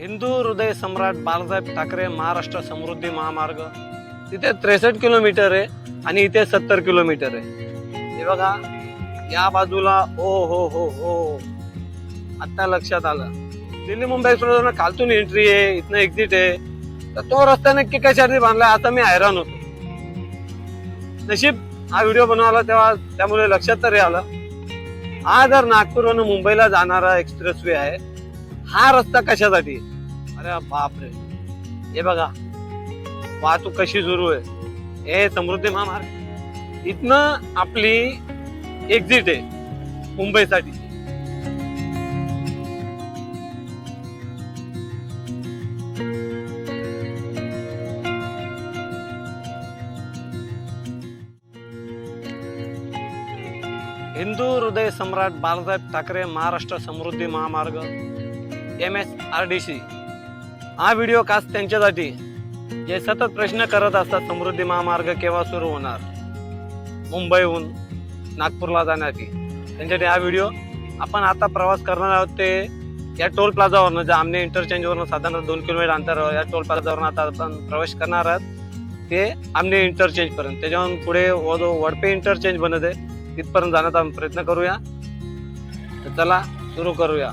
हिंदू हृदय सम्राट बाळासाहेब ठाकरे महाराष्ट्र समृद्धी महामार्ग. तिथे त्रेसष्ट किलोमीटर आहे आणि इथे सत्तर किलोमीटर आहे. हे बघा या बाजूला ओ हो हो हो. आत्ता लक्षात आलं. दिल्ली मुंबई एक्सप्रेस खालतून एंट्री आहे इथनं एक्झिट आहे. तर तो रस्ता नक्की कशासाठी बांधला आता मी हैराण होतो. नशीब हा व्हिडिओ बनवला तेव्हा त्यामुळे लक्षात तरी आलं. हा जर नागपूरवरून मुंबईला जाणारा एक्सप्रेस वे आहे हा रस्ता कशासाठी? अरे बापरे. हे बघा वाहतूक कशी सुरू आहे? हे समृद्धी महामार्ग. इथनं आपली एक्झिट आहे मुंबईसाठी. हिंदू हृदय सम्राट Balasaheb Thackeray Maharashtra Samruddhi Mahamarg. M S R D C. हा व्हिडिओ खास त्यांच्यासाठी जे सतत प्रश्न करत असतात समृद्धी महामार्ग केव्हा सुरू होणार? मुंबईहून नागपूरला जाण्यासाठी. त्यांच्यासाठी हा व्हिडिओ आपण आता प्रवास करणार आहोत ते या टोल प्लाझावरनं जे आमने इंटरचेंजवरनं साधारण दोन किलोमीटर अंतरावर या टोल प्लाझावरनं आता आपण प्रवेश करणार आहोत. ते आमने इंटरचेंजपर्यंत त्याच्याहून पुढे जो वडपे इंटरचेंज बनत आहे तिथपर्यंत जाण्याचा आपण प्रयत्न करूया. तर चला सुरू करूया.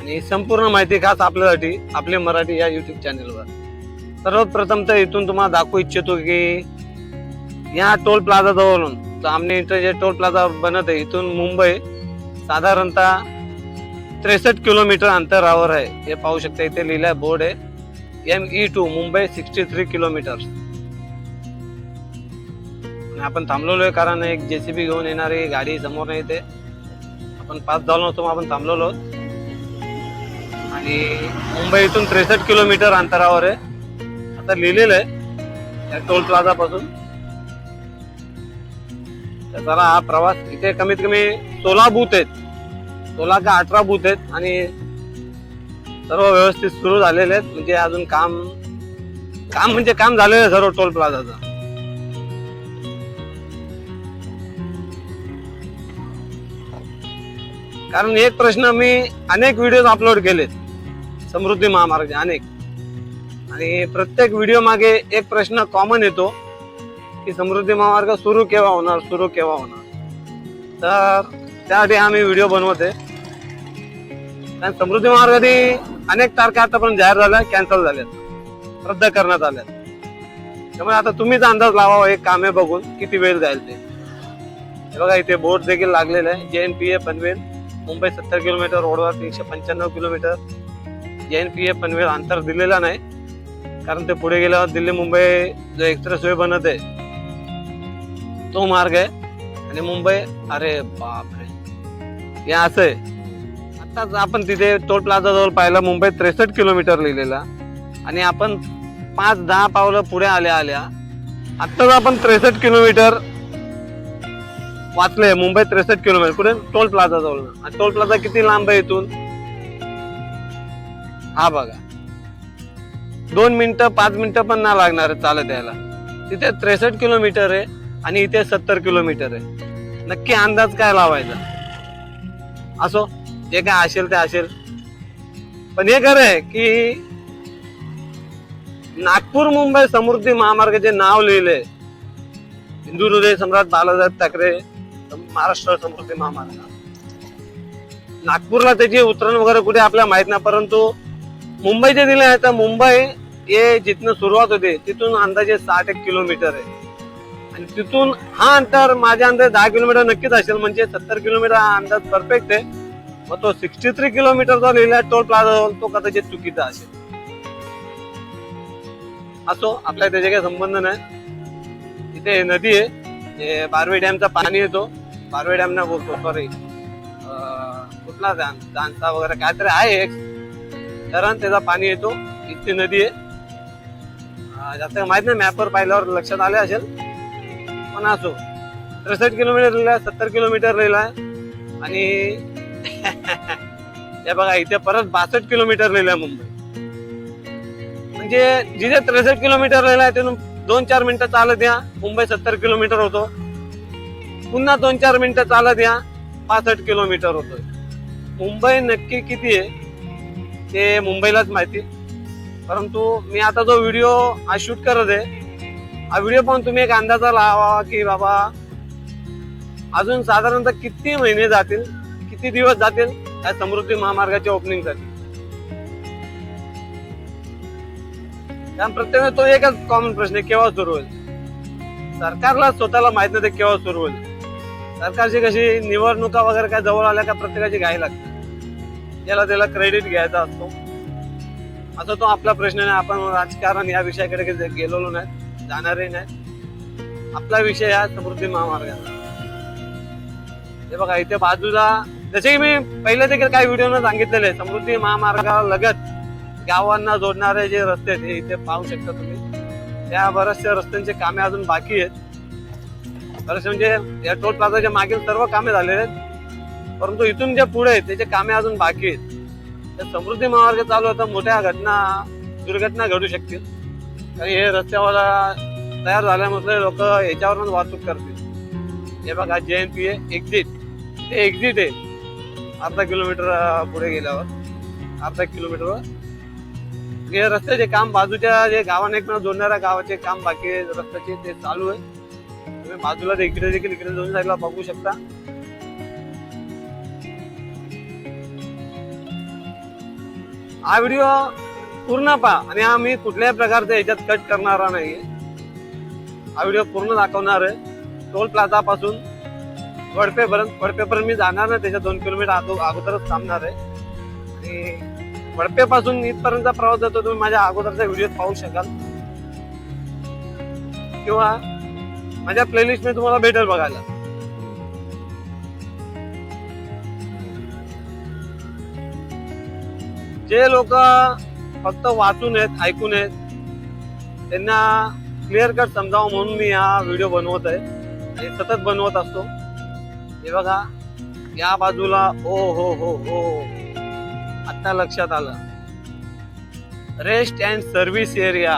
आणि संपूर्ण माहिती खास आपल्यासाठी आपले मराठी या युट्यूब चॅनेलवर सर्वप्रथम तर इथून तुम्हाला दाखवू इच्छितो की या टोल प्लाझा जवळून आमने इथं जे टोल प्लाझा बनत आहे इथून मुंबई साधारणतः त्रेसष्ट किलोमीटर अंतरावर आहे. हे पाहू शकता इथे लिहिलं बोर्ड आहे. M E two Mumbai sixty three kilometre आणि आपण थांबलेलो आहे कारण एक जेसीबी घेऊन येणारी गाडी समोर नाही ते आपण पास झालो नव्हतो मग आपण थांबलेलो आहोत. आणि मुंबई इथून त्रेसष्ट किलोमीटर अंतरावर आहे. आता लिहिलेलं आहे या टोल प्लाझापासून. त्याला तर हा प्रवास इथे कमीत कमी सोळा बूथ आहेत. सोळा का अठरा बूथ आहेत आणि सर्व व्यवस्थित सुरू झालेले आहेत. म्हणजे अजून काम काम म्हणजे काम झालेलं आहे सर्व टोल प्लाझाचं. कारण एक प्रश्न मी अनेक व्हिडिओ अपलोड केलेत. समृद्धी महामार्ग अनेक. आणि प्रत्येक व्हिडिओ मागे एक प्रश्न कॉमन येतो की समृद्धी महामार्ग सुरू केव्हा होणार सुरू केव्हा होणार? तर त्यासाठी आम्ही व्हिडिओ बनवते. कारण समृद्धी महामार्गाने अनेक तारखा आतापर्यंत जाहीर झाल्या कॅन्सल झाल्यात. रद्द करण्यात आल्या त्यामुळे आता तुम्हीच अंदाज लावा हे कामे बघून किती वेळ जाईल ते. बघा इथे बोर्ड देखील लागलेलं आहे. J N P A Panvel Mumbai सत्तर किलोमीटर रोडवर तीनशे पंच्याण्णव kilometre. N P A Panvel अंतर दिलेला नाही. कारण ते पुढे गेल्यावर दिल्ली मुंबई जो एक्सप्रेस वे बनत आहे तो मार्ग आहे. आणि मुंबई अरे बापरे. हे असं आहे. आताच आपण तिथे टोल प्लाझा जवळ पाहिलं मुंबई त्रेसष्ट किलोमीटर लिहिलेला. आणि आपण पाच दहा पावलं पुढे आल्या आल्या. आत्ताच आपण त्रेसष्ट किलोमीटर वाचले मुंबई त्रेसष्ट किलोमीटर. कुठे? टोल प्लाझा जवळ आणि टोल प्लाझा किती लांब आहे इथून? हा बघा. दोन मिनिटं पाच मिनिटं पण नाही लागणार चालत यायला. तिथे त्रेसष्ट किलोमीटर आहे आणि इथे सत्तर किलोमीटर आहे. नक्की अंदाज काय लावायचा? असो जे काय असेल ते असेल. पण हे खरं आहे की नागपूर मुंबई समृद्धी महामार्गाचे नाव लिहिले हिंदू हृदय सम्राट बाळासाहेब ठाकरे महाराष्ट्र समृद्धी महामार्ग. नागपूरला त्याची उतरण वगैरे कुठे आपल्याला माहीत नाही परंतु मुंबईचे दिले आहे तर मुंबई हे जिथनं सुरुवात होते तिथून अंदाजे साठ एक किलोमीटर आहे. आणि तिथून हा अंतर माझ्या अंदाज दहा किलोमीटर नक्कीच असेल म्हणजे सत्तर किलोमीटर हा अंदाज परफेक्ट आहे. मग तो सिक्स्टी थ्री किलोमीटरचा लिहिला टोल प्लाझा तो कदाचित चुकीचा असेल. असो आपल्या त्याच्या काही संबंध नाही. इथे नदी आहे हे बारवे डॅमचा पाणी येतो. बारवे डॅम ना बोलतो सॉरी कुठला डॅम वगैरे काहीतरी आहे एक. धरण त्याचा पाणी येतो. इथे नदी आहे. जास्त माहीत नाही मॅपवर पाहिल्यावर लक्षात आले असेल. पण असो. त्रेसष्ट किलोमीटर लिहिलाय सत्तर किलोमीटर लिहिलाय आणि हे बघा इथे परत बासष्ट किलोमीटर लिहिलंय मुंबई. म्हणजे जिथे त्रेसष्ट किलोमीटर लिहिलंय तिथून दोन चार मिनिटं चालत या मुंबई सत्तर किलोमीटर होतो. पुन्हा दोन चार मिनिटं चालत या पासष्ट किलोमीटर होतोय. मुंबई नक्की किती आहे? ते मुंबईलाच माहिती. परंतु मी आता जो व्हिडिओ हा शूट करत आहे हा व्हिडिओ पाहून तुम्ही एक अंदाजा लावा की बाबा अजून साधारणतः किती महिने जातील किती दिवस जातील या समृद्धी महामार्गाच्या ओपनिंगसाठी त्या प्रत्येक तो एकच कॉमन प्रश्न आहे केव्हा सुरू होईल? सरकारला स्वतःला माहीत नाही ते केव्हा सुरू होईल. सरकारची कशी निवडणुका वगैरे काय जवळ आल्या का प्रत्येकाची घाई लागते. ज्याला त्याला क्रेडिट घ्यायचा असतो. आता तो आपला प्रश्न नाही आपण राजकारण या विषयाकडे काही गेलेलो नाही जाणारही नाही. आपला विषय हा समृद्धी महामार्गाचा. हे बघा इथे बाजूला जसे की मी पहिले देखील काही व्हिडिओ सांगितलेले समृद्धी महामार्गाला लगत गावांना जोडणारे जे रस्ते आहेत हे इथे पाहू शकता तुम्ही. त्या बऱ्याचशा रस्त्यांचे कामे अजून बाकी आहेत. बरेचसे म्हणजे या टोल प्लाझाच्या मागील सर्व कामे झालेले आहेत. परंतु इथून जे पुढे आहेत त्याचे कामे अजून बाकी आहेत तर समृद्धी महामार्ग चालू होता मोठ्या घटना दुर्घटना घडू शकतील. कारण हे रस्त्यावाला तयार झाल्यामुळे लोक याच्यावरूनच वाहतूक करतील. हे बघा जे एन पी एक्झिट ते एक्झिट आहे. अर्धा किलोमीटर पुढे गेल्यावर. अर्धा किलोमीटरवर. हे रस्त्याचे काम बाजूच्या जे गावाने एकमेकांना जोडणाऱ्या गावाचे काम बाकी रस्त्याचे ते चालू आहे. तुम्ही बाजूला इकडे देखील इकडे दोन साईडला बघू शकता. हा व्हिडिओ पूर्ण पहा. आणि हा मी कुठल्याही प्रकारचा याच्यात कट करणारा नाही. हा व्हिडिओ पूर्ण दाखवणार आहे. टोल प्लाझा पासून वडपेपर्यंत वडपेपर्यंत मी जाणार नाही. त्याच्या दोन किलोमीटर आतो अगोदरच थांबणार आहे. आणि वडपेपासून इथपर्यंतचा प्रवास जातो तुम्ही माझ्या अगोदरचा व्हिडिओ पाहू शकाल. किंवा माझ्या प्लेलिस्ट मी तुम्हाला भेटेल बघायला. जे लोक फक्त वाचून आहेत ऐकून आहेत त्यांना क्लिअर कट समजावं म्हणून मी हा व्हिडिओ बनवत आहे. आणि सतत बनवत असतो. हे बघा या बाजूला ओ हो हो हो. हो. आत्ता लक्षात आलं. रेस्ट अँड सर्व्हिस एरिया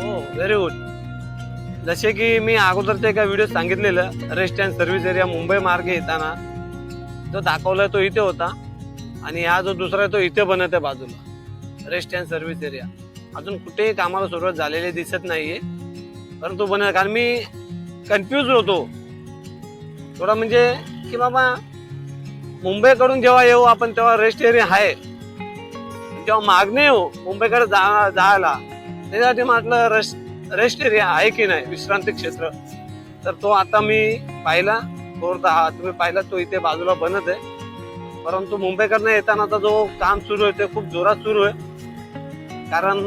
हो व्हेरी गुड जसे की मी अगोदरच्या एका व्हिडिओ सांगितलेलं rest and service area Mumbai मार्गे येताना. जो दाखवलाय तो इथे होता. आणि हा जो दुसरा आहे तो इथे बनत आहे बाजूला. रेस्ट अँड सर्व्हिस एरिया अजून कुठेही कामाला सुरुवात झालेली दिसत नाहीये. परंतु बनत कारण मी कन्फ्यूज होतो. थोडा म्हणजे की बाबा मुंबईकडून जेव्हा येऊ आपण तेव्हा रेस्ट एरिया आहे. जेव्हा मागणी येऊ मुंबईकडे जा जायला त्याच्यासाठी म्हटलं रेस्ट रेस्ट एरिया आहे की नाही? विश्रांती क्षेत्र. तर तो आता मी पाहिला बोरता हा तुम्ही पाहिला तो इथे बाजूला बनत आहे. परंतु मुंबईकडनं येतानाचा जो काम सुरू आहे ते खूप जोरात सुरू आहे. कारण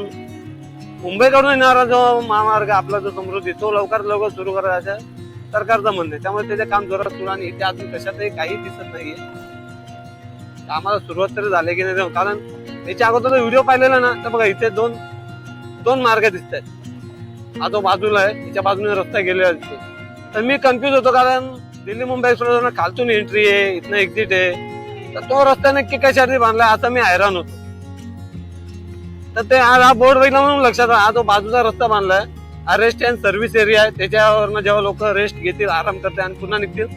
मुंबईकडून येणारा जो महामार्ग आपला जो समृद्धी तो लवकर लवकर सुरू करायचा सरकारचं म्हणणं आहे. त्यामुळे त्याचे काम जोरात सुरू आणि इथे अजून कशातही काही दिसत नाहीये. कामाला सुरुवात तरी झाली की नाही कारण याच्या अगोदर व्हिडिओ पाहिलेला ना तर बघा इथे दोन दोन मार्ग दिसत आहेत हा जो बाजूला आहे तिच्या बाजूने रस्ता गेलेला दिसतो तर मी कन्फ्युज होतो कारण दिल्ली मुंबई एक्सप्रेस खालतून एंट्री आहे इथनं एक्झिट आहे. तर तो रस्ता नक्की कशासाठी बांधला आता मी हैराण होतो. तर ते आज हा बोर्ड बघितला म्हणून लक्षात आला. हा जो बाजूचा रस्ता बांधलाय हा रेस्ट अँड सर्व्हिस एरिया आहे. त्याच्यावरनं जेव्हा लोक रेस्ट घेतील आराम करतील आणि पुन्हा निघतील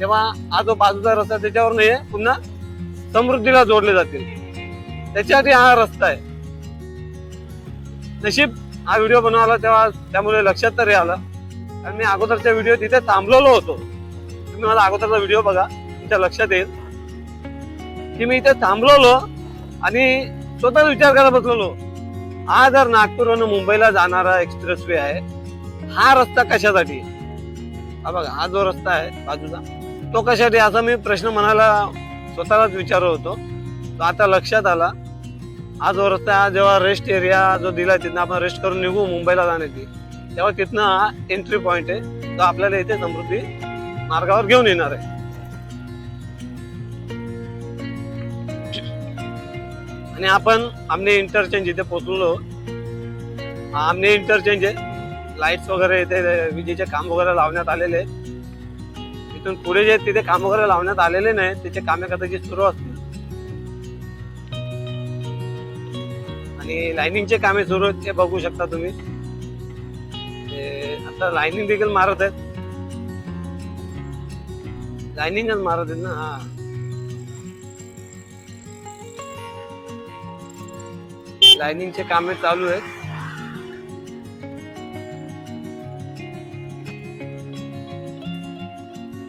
तेव्हा हा जो बाजूचा रस्ता आहे, त्याच्यावरनं हे पुन्हा समृद्धीला जोडले जातील. त्याच्यासाठी हा रस्ता आहे. नशीब हा व्हिडिओ बनवला तेव्हा त्यामुळे लक्षात तरी आलं. आणि मी अगोदरच्या व्हिडिओ तिथे थांबलेलो होतो. तुम्ही मला अगोदरचा व्हिडिओ बघा तुमच्या लक्षात येईल. की मी इथे थांबलेलो आणि स्वतः विचार करायला बसलेलो. हा जर नागपूरवरून मुंबईला जाणारा एक्सप्रेस वे आहे हा रस्ता कशासाठी? हा बघा हा जो रस्ता आहे बाजूचा तो कशासाठी? असा मी प्रश्न म्हणायला स्वतःलाच विचारत होतो. तो आता लक्षात आला हा जो रस्ता हा जेव्हा रेस्ट एरिया जो दिला तिथनं आपण रेस्ट करून निघू मुंबईला जाण्याची तेव्हा तिथनं हा एंट्री पॉईंट आहे तो आपल्याला इथे समृद्धी मार्गावर घेऊन येणार आहे. आणि आपण आमने इंटरचेंज इथे पोचलो हा आमने इंटरचेंज आहे लाईट्स वगैरे इथे विजेचे काम वगैरे लावण्यात आलेले. इथून पुढे जे तिथे काम वगैरे लावण्यात आलेले नाही त्याचे कामे कदाचित सुरू असतील. आणि लाईनिंगचे कामे सुरू आहेत ते बघू शकता तुम्ही. आता लाईनिंग देखील मारत आहेत. लाईनिंगच मारत आहेत ना हा. लाईनिंगचे कामे चालू आहेत.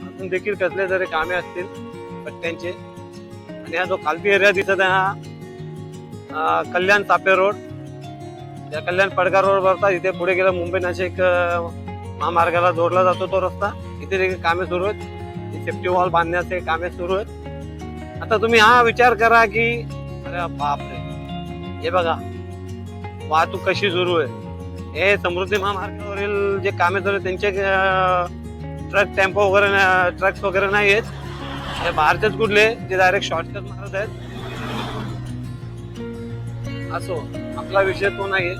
अजून देखील कसले तरी कामे असतील पट्ट्यांचे आणि हा जो खालती एरिया दिसत आहे हा कल्याण तापे रोड. या कल्याण पडगार रोड वरता इथे पुढे गेला मुंबई नाशिक महामार्गाला जोडला जातो तो रस्ता. इथे देखील कामे सुरू आहेत. सेफ्टी वॉल बांधण्याचे कामे सुरू आहेत. आता तुम्ही हा विचार करा की अरे बापरे. हे बघा वाहतूक कशी सुरू आहे? हे समृद्धी महामार्गावरील जे कामे सुरू आहेत त्यांचे ट्रक टेम्पो वगैरे ट्रक्स वगैरे नाही आहेत. हे बाहेरचेच कुठले? जे डायरेक्ट शॉर्टकट मारत आहेत. असो आपला विषय तो नाही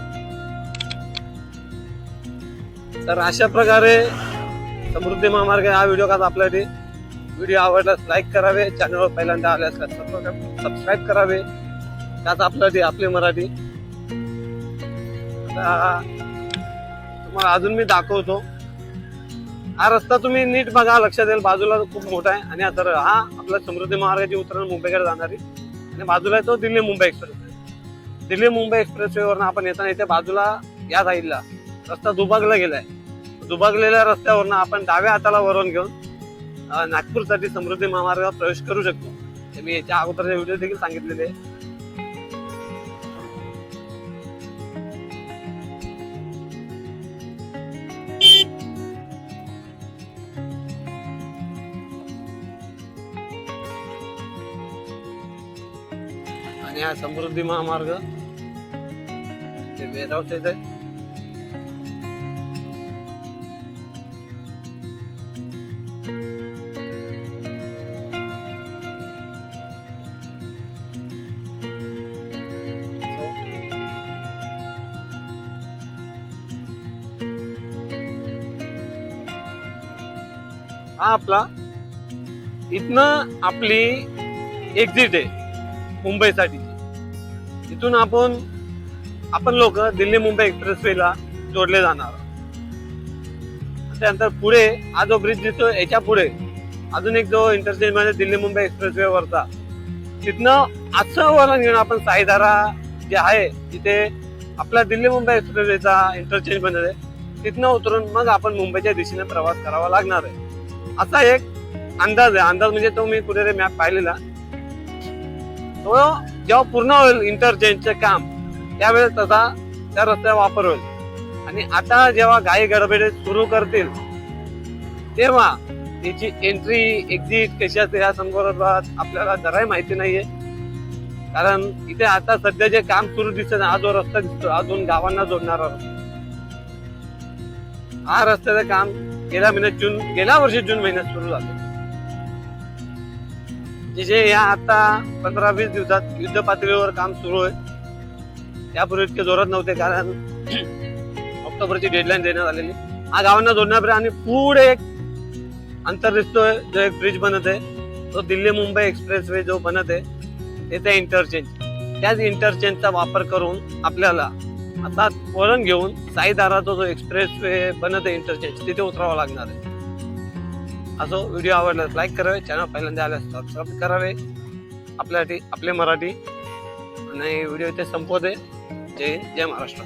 तर अशा प्रकारे समृद्धी महामार्ग हा व्हिडिओ का आपल्यासाठी. व्हिडिओ आवडल्यास लाईक करावे. चॅनलवर पहिल्यांदा आल्यास सबस्क्राईब करावे. त्यात ते आपली मराठी. तुम्हाला अजून मी दाखवतो. हा रस्ता तुम्ही नीट बघा लक्षात येईल. बाजूला खूप मोठा आहे. आणि आता हा आपला समृद्धी महामार्गाची उतरण मुंबईकडे जाणारी. आणि बाजूला येतो तो दिल्ली मुंबई एक्सप्रेस दिल्ली मुंबई एक्सप्रेसवेवरनं आपण येताना इथे बाजूला या साईडला रस्ता दुभागला गेलाय. दुभागलेल्या रस्त्यावरनं आपण डाव्या हाताला वरून घेऊन नागपूरसाठी समृद्धी महामार्गावर प्रवेश करू शकतो. मी याच्या अगोदरच्या व्हिडिओ देखील सांगितलेले आहे. हा समृद्धी महामार्ग. ते वेरावच आहे. हा आपला. इथनं आपली एक्झिट आहे. मुंबईसाठी. तिथून आपण आपण लोक दिल्ली मुंबई एक्सप्रेसवेला जोडले जाणार. त्यानंतर पुढे हा जो ब्रिज दिसतो याच्यापुढे अजून एक जो इंटरचेंज म्हणजे दिल्ली मुंबई एक्सप्रेसवे वरचा तिथनं असं वळण घेऊन आपण साईधारा जे आहे तिथे आपला दिल्ली मुंबई एक्सप्रेसवेचा इंटरचेंज बनले तिथनं उतरून मग आपण मुंबईच्या दिशेने प्रवास करावा लागणार आहे. असा एक अंदाज आहे. अंदाज म्हणजे तो मी कुठे मॅप पाहिलेला. व जेव्हा पूर्ण होईल इंटरचेंजचं काम त्यावेळेस तसा त्या रस्त्याचा वापर होईल. आणि आता जेव्हा गाई गडबडे सुरू करतील तेव्हा त्याची एंट्री एक्झिट कशी असते या संदर्भात आपल्याला जराही माहिती नाहीये. कारण इथे आता सध्या जे काम सुरू दिसत हा जो रस्ता दिसतो हा दोन गावांना जोडणारा रस्ता. हा रस्त्याचं काम गेल्या महिन्यात जून गेल्या वर्षी जून महिन्यात सुरू झालं. जे या आता पंधरा वीस दिवसात युद्ध पातळीवर काम सुरू आहे. त्यापूर्वी इतके जोरात नव्हते कारण ऑक्टोबरची डेडलाईन देण्यात आलेली. हा गावांना जोडण्यापर्यंत आणि पुढे एक अंतर दिसतोय जो एक ब्रिज बनत आहे. तो दिल्ली मुंबई एक्सप्रेस वे जो बनत आहे तेथे इंटरचेंज त्याच इंटरचेंजचा वापर करून आपल्याला आता वळण घेऊन साईदाराचा जो एक्सप्रेस वे बनत आहे इंटरचेंज तिथे उतरावं लागणार आहे. असो व्हिडिओ आवडल्यास लाईक करावे चॅनल पहिल्यांदा आल्यास सबस्क्राईब करावे. आपल्यासाठी आपले मराठी. आणि व्हिडिओ इथे संपवते. जय जय महाराष्ट्र.